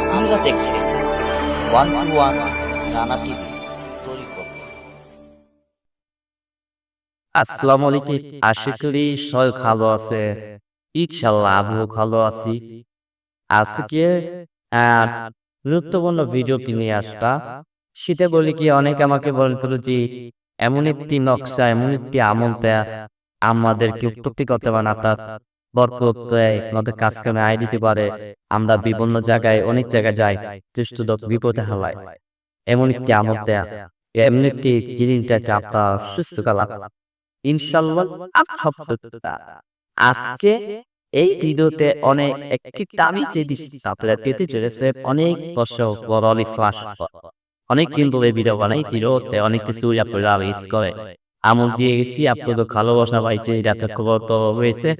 আপনারা দেখছেন one two one Rana TV আসসালামু আলাইকুম আশা করি সবাই ভালো আছে। ইনশাল্লাহ আমিও ভালো আছি। আজকে গুরুত্বপূর্ণ ভিডিওটি নিয়ে আসবা। সেটা বলি কি, অনেক আমাকে বলতো যে, এমন একটি নকশা, এমন একটি আমল আমাদেরকে উৎপত্তি করতে পারে না তার বিভিন্ন জায়গায়, অনেক জায়গায় আজকে এই অনেক, একটি দামি পেতে চলেছে, অনেক বছর অনেক অনেক দিন ধরে অনেক কিছু করে। আমল দিয়ে গেছি, আপনাদের ভালোবাসা পাইছে যাতে খবর তো হয়েছে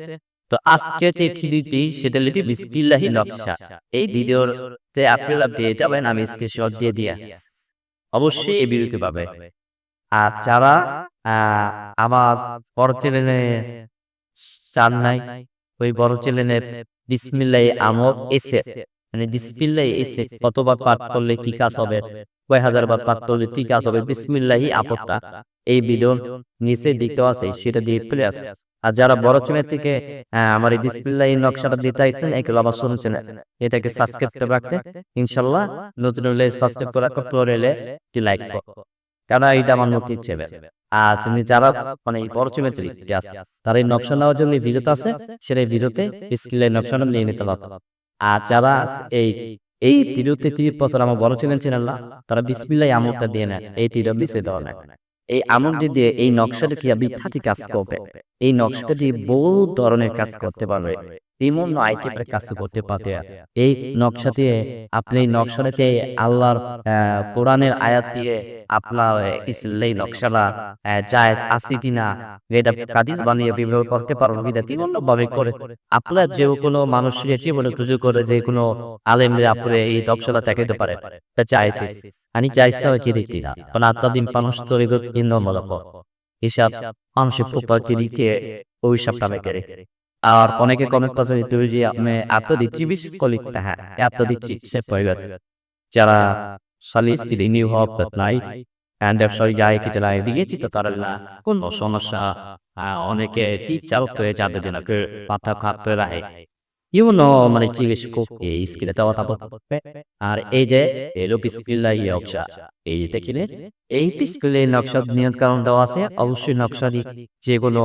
তো আজকে যে ভিডিওটি, সেটা লিখি বিসমিল্লাহি নকশা। এই ভিডিওতে আপনারা পেয়ে যাবেন আমি স্ক্রিনশট দিয়ে দিয়ে। অবশ্যই এই ভিডিওতে পাবে। আর যারা আমার বড় চ্যানেলে চান নাই, ওই বড় চ্যানেলে বিসমিল্লাহ আমল এসে মানে বিসমিল্লাহ এসে কতবার পাঠ করলে কি কাজ হবে, কয় হাজার বার পাঠ করলে কি কাজ হবে, বিসমিল্লাহি আপদটা, এই ভিডিওর নিচে দিতে আছে সেটা দিয়ে ফেলে আসে। আর যারা বড় চ্যানেল থেকে আমার এই বিসমিল্লাহি নকশাটা দিতে আইছেন এগুলো আবার শুনছেন। এটাকে সাবস্ক্রাইব করে রাখতে ইনশাল্লাহ নতুন হলে সাবস্ক্রাইব করা পরে হলে লাইক করো। কারণ এটা আমার নতুন চ্যানেল আর তুমি যারা মানে এই বড় চুমেত্রী আছে তারা এই নকশা নেওয়ার জন্য ভিডিওতে আছে সেটা এই ভিডিওতে স্কিলের নকশাটা নিয়ে নিতে পারবে আর যারা এই এই ভিডিওতে তিরিশ বছর আমার বড় চ্যানেল চ্যানেল না তারা বিসমিল্লাহ আমলটা দিয়ে নেয় এই তিরো বিসে দেওয়া নেয় এই আমলটি দিয়ে এই নকশাটা কি বিখ্যাতি কাজ করবে? এই নকশাটা দিয়ে বহু ধরনের কাজ করতে পারবে। বিভিন্ন আইটেমের কাজ করতে পারবে। এই নকশা দিয়ে আপনি এই নকশাটাতে আল্লাহর কোরআনের আয়াত দিয়ে আপনার ইসলাই নকশাটা জায়েজ আছে কিনা? এটা কাদিস বানিয়ে ব্যবহার করতে পারব বিদা বিভিন্ন ভাবে করে আপনার যে কোনো মানুষের জীবনে কিছু করে যে কোনো আলেমরে আপনি এই নকশাটা দেখাইতে পারে তা চাইছে আমি চাইছে হচ্ছে দেখতে না। কারণ আত্মাদিন মানুষ তৈরি ইন্দ মূলক। হিসাব মানুষের পোপাকে দিতে অভিশাপটা মেকে আর অনেকে কমেন্ট যে তুই যে আপনি এত দিচ্ছি বিশ কলিক হ্যাঁ এত দিচ্ছি সে পয়গত যারা সালিস নিউ হপ নাই and সরি যাই কিছু লাই দিয়েছি তো তারা না। কোন সমস্যা অনেকে চিৎসাও করে যাদের জন্য মাথা খাপ রাখে। ইউনো মানে জিজ্ঞেস করতে স্কিলে আর এই যে, এলো পিসকিল্লা নকশা। এই যে দেখিলে এই পিসকিলের নকশা কারণ দেওয়া আছে। অবশ্যই নকশারি যেগুলো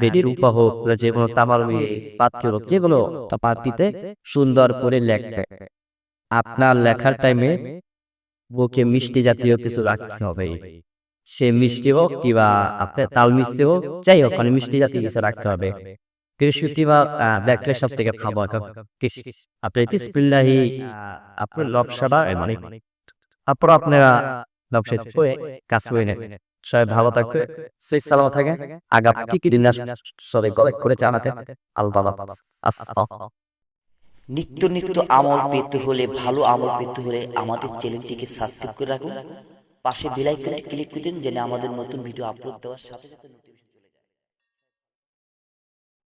বেদির উপা হোক বা যেগুলো তামার পাত্র হোক, যেগুলো পাত্রিতে সুন্দর করে লেখবে। আপনার লেখার টাইমে বুকে মিষ্টি জাতীয় কিছু রাখতে হবে। সে মিষ্টি হোক কিবা আপনার তাল মিষ্টি হোক, যাই হোক মানে মিষ্টি জাতীয় কিছু রাখতে হবে। আপনার মানে নিত্য নিত্য আমল পেতে হলে, ভালো আমল পেতে হলে আমাদের চ্যানেলটিকে সাবস্ক্রাইব করে রাখুন। পাশে বেল আইকনে ক্লিক করে দিন, যেন আমাদের নতুন ভিডিও আপলোড দেওয়ার সাথে সাথে